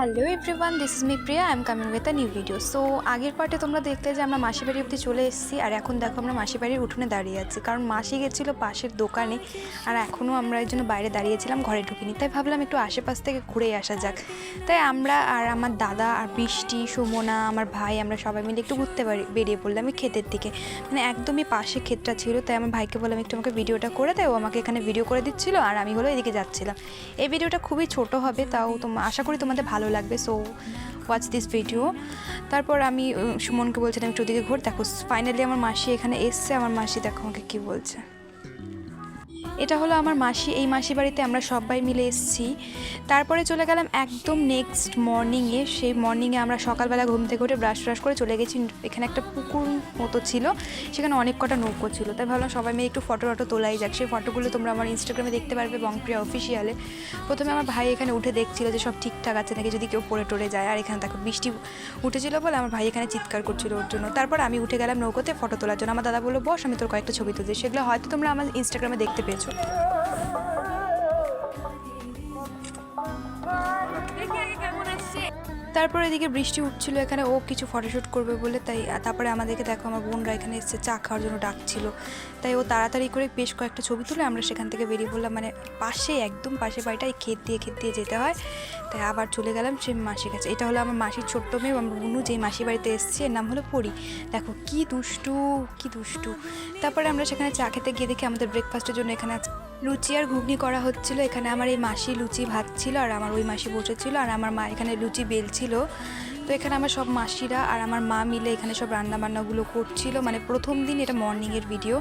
Hello everyone this is me Priya I am coming with a new video so আগের পার্টে তোমরা দেখতে যে আমরা মাসি বাড়ি অব্দি চলে এসেছি, আর এখন দেখো আমরা মাসি বাড়ির উঠোনে দাঁড়িয়ে আছি। কারণ মাসি গেছিল পাশের দোকানে, আর এখনও আমরা এই জন্য বাইরে দাঁড়িয়েছিলাম, ঘরে ঢুকিনি। তাই ভাবলাম একটু আশেপাশ থেকে ঘুরে আসা যাক। তাই আমরা আর আমার দাদা আর বৃষ্টি, সুমনা, আমার ভাই, আমরা সবাই মিলে একটু ঘুরতে পারি বেরিয়ে পড়লাম এই ক্ষেতের দিকে। মানে একদমই পাশে ক্ষেতটা ছিল, তাই আমার ভাইকে বললাম, একটু আমাকে ভিডিওটা করে দেয় ও আমাকে এখানে ভিডিও করে দিচ্ছিল, আর আমি হলো এদিকে যাচ্ছিলাম। এই ভিডিওটা খুবই ছোট হবে, তাও তোমার আশা করি তোমাদের ভালো লাগবে সো ওয়াচ দিস ভিডিও তারপর আমি সুমনকে বলছিলাম একটু ওদিকে ঘুর, দেখো ফাইনালি আমার মাসি এখানে এসছে, আমার মাসি দেখো আমাকে কী বলছে। এটা হলো আমার মাসি। এই মাসি বাড়িতে আমরা সবাই মিলে এসেছি। তারপরে চলে গেলাম একদম নেক্সট মর্নিংয়ে সেই মর্নিংয়ে আমরা সকালবেলা ঘুম থেকে উঠে ব্রাশ ট্রাশ করে চলে গেছি। এখানে একটা পুকুর মতো ছিল। সেখানে অনেক কটা নৌকো ছিল। তাই ভাবলাম সবাই মিলে একটু ফটো টটো তোলাই যাক। সেই ফটোগুলো তোমরা আমার ইনস্টাগ্রামে দেখতে পারবে বংপ্রিয়া অফিসিয়ালে প্রথমে আমার ভাই এখানে উঠে দেখছিল যে সব ঠিকঠাক আছে নাকি, যদি কেউ পড়ে টরে যায়। আর এখানে দেখো বৃষ্টি উঠেছিল বলে আমার ভাই এখানে চিৎকার করছিল ওর জন্য। তারপর আমি উঠে গেলাম নৌকোতে ফটো তোলার জন্য। আমার দাদা বলল, বস, আমি তোর কয়েকটা ছবি তুলছি। সেগুলো হয়তো তোমরা আমার ইনস্টাগ্রামে দেখতে পেয়েছ। Yeah. তারপর এদিকে বৃষ্টি উঠছিল এখানে ও কিছু ফটোশ্যুট করবে বলে, তাই তারপরে আমাদেরকে দেখো, আমার বোনরা এখানে এসেছে, চা খাওয়ার জন্য ডাকছিল। তাই ও তাড়াতাড়ি করে বেশ কয়েকটা ছবি তুলে আমরা সেখান থেকে বেরিয়ে পড়লাম। মানে পাশে, একদম পাশে বাড়িটাই ক্ষেত দিয়ে ক্ষেত দিয়ে যেতে হয়। তাই আবার চলে গেলাম সেই মাসির কাছে। এটা হলো আমার মাসির ছোট্ট মেয়ে আমার বুনু, যেই মাসির বাড়িতে এসেছে, এর নাম হলো পরি। দেখো, কি দুষ্টু কি দুষ্টু। তারপরে আমরা সেখানে চা খেতে গিয়ে দেখি আমাদের ব্রেকফাস্টের জন্য এখানে আছে লুচি আর ঘুগনি করা হচ্ছিল। এখানে আমার এই মাসি লুচি ভাত ছিল আর আমার ওই মাসি বসেছিল আর আমার মা এখানে লুচি বেলছিল। তো এখানে আমার সব মাসিরা আর আমার মা মিলে এখানে সব রান্নাবান্নাগুলো করছিল। মানে প্রথম দিন এটা মর্নিংয়ের ভিডিও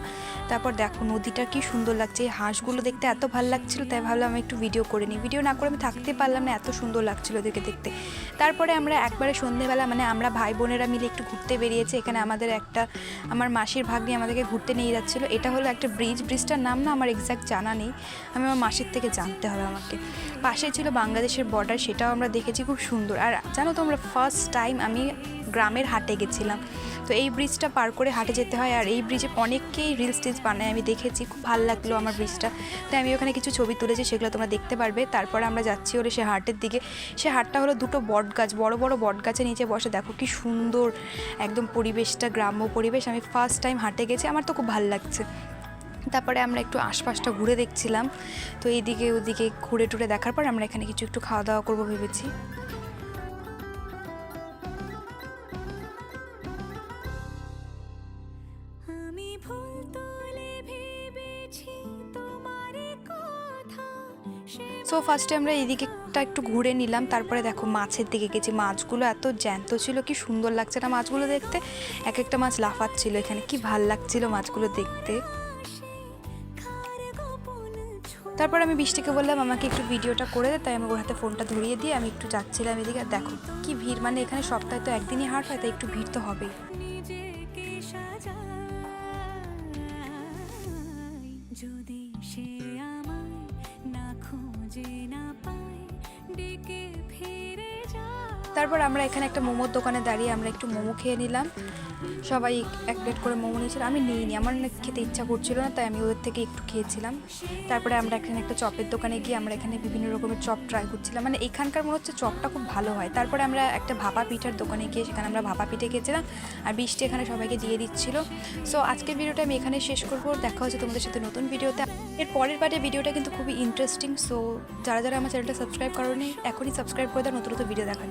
তারপর দেখো নদীটা কি সুন্দর লাগছে। এই হাঁসগুলো দেখতে এত ভালো লাগছিল, তাই ভাবলাম আমি একটু ভিডিও করে নিই। ভিডিও না করে আমি থাকতে পারলাম না, এত সুন্দর লাগছিল ওদেরকে দেখতে। তারপরে আমরা একবারে সন্ধেবেলা মানে আমরা ভাই বোনেরা মিলে একটু ঘুরতে বেরিয়েছি। এখানে আমাদের একটা, আমার মাসির ভাগ্নি আমাদেরকে ঘুরতে নিয়ে যাচ্ছিল। এটা হলো একটা ব্রিজ ব্রিজটার নাম না আমার এক্স্যাক্ট জানা নেই। আমি আমার মাসির থেকে জানতে হবে আমাকে। পাশে ছিল বাংলাদেশের বর্ডার সেটাও আমরা দেখেছি, খুব সুন্দর। আর জানো তো আমরা ফার্স্ট টাইম আমি গ্রামের হাটে গেছিলাম। তো এই ব্রিজটা পার করে হাটে যেতে হয় আর এই ব্রিজে অনেককেই রিলস টিলস বানায়। আমি দেখেছি, খুব ভালো লাগল আমার ব্রিজটা। তাই আমি ওখানে কিছু ছবি তুলেছি, সেগুলো তোমরা দেখতে পারবে। তারপরে আমরা যাচ্ছি হলে সে হাটের দিকে। সে হাটটা হলো দুটো বট গাছ বড় বড় বট গাছের নিচে বসে। দেখো কি সুন্দর একদম পরিবেশটা, গ্রাম্য পরিবেশ। আমি ফার্স্ট টাইম হাটে গেছি, আমার তো খুব ভালো লাগছে। তারপরে আমরা একটু আশপাশটা ঘুরে দেখছিলাম। তো এইদিকে ওদিকে ঘুরে টুরে দেখার পর আমরা এখানে কিছু একটু খাওয়া দাওয়া করব ভেবেছি। সে ফার্স্টে আমরা এইদিকেটা একটু ঘুরে নিলাম। তারপরে দেখো মাছের দিকে গেছি। মাছগুলো এত জ্যান্ত ছিল, কি সুন্দর লাগছে না মাছগুলো দেখতে? এক একটা মাছ লাফাচ্ছিল এখানে। কি ভালো লাগছিল মাছগুলো দেখতে। তারপর আমি বৃষ্টিকে বললাম, আমাকে একটু ভিডিওটা করে দে। তাই আমি ওর হাতে ফোনটা ধরিয়ে দিয়ে আমি একটু যাচ্ছিলাম এদিকে। আর দেখো কি ভিড় মানে এখানে সপ্তাহে তো একদিনই হাট হয়, তাই একটু ভিড় তো হবেই। যদি তারপর আমরা এখানে একটা মোমোর দোকানে দাঁড়িয়ে আমরা একটু মোমো খেয়ে নিলাম। সবাই এক প্লেট করে মোমো নিয়েছিল। আমি নিইনি, আমার খেতে ইচ্ছা করছিল না, তাই আমি ওদের থেকে একটু খেয়েছিলাম। তারপরে আমরা এখানে একটা চপের দোকানে গিয়ে আমরা এখানে বিভিন্ন রকমের চপ ট্রাই করছিলাম। মানে এখানকার মনে হচ্ছে চপটা খুব ভালো হয়। তারপরে আমরা একটা ভাপা পিঠার দোকানে গিয়ে সেখানে আমরা ভাপা পিঠে খেয়েছিলাম আর বৃষ্টি এখানে সবাইকে দিয়ে দিচ্ছিল। সো আজকের ভিডিওটা আমি এখানে শেষ করব। দেখা হচ্ছে তোমাদের সাথে নতুন ভিডিওতে। এর পরের পার্টে ভিডিওটা কিন্তু খুবই ইন্টারেস্টিং সো যারা যারা আমার চ্যানেলটা সাবস্ক্রাইব করোনি, এখনই সাবস্ক্রাইব করে দাও, নতুন নতুন ভিডিও দেখার